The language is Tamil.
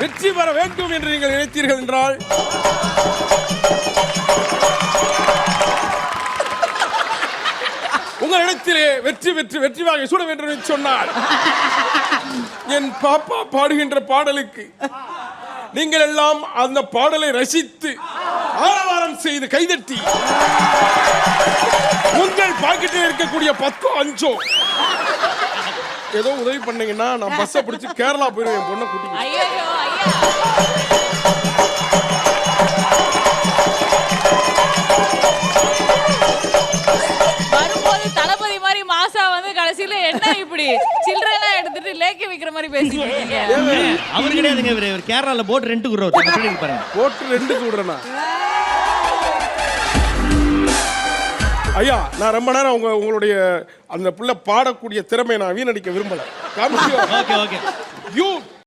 வெற்றி பெற வேண்டும் என்று நீங்கள் நினைத்தீர்கள் என்றால்? உங்கள் இடத்திலே வெற்றி வெற்றி வெற்றி வாங்கி சூட வேண்டும் என்று சொன்னார் என் பாப்பா பாடுகின்ற பாடலுக்கு நீங்கள் எல்லாம் அந்த பாடலை ரசித்து ஆரவாரம் செய்து கைதட்டி உங்கள் பாக்கெட்டில் இருக்கக்கூடிய பத்தோ அஞ்சோ ஏதோ உதவி பண்ணீங்கன்னா நான் பஸ்ஸை பிடிச்சி கேரளா போயிடுவேன் என் பொண்ணை கூட்டிட்டு. அவர் கிடையாதுங்க இவர். இவர் கேரளால போட் ரெண்ட் சொல்லிட்டு பாருங்க. போட்டு ரெண்டு கூடுறேனா ஐயா நான் ரொம்ப நேரம் உங்க உங்களுடைய அந்த புள்ள பாடக்கூடிய திறமையை நான் வீணடிக்க விரும்பல. Okay okay you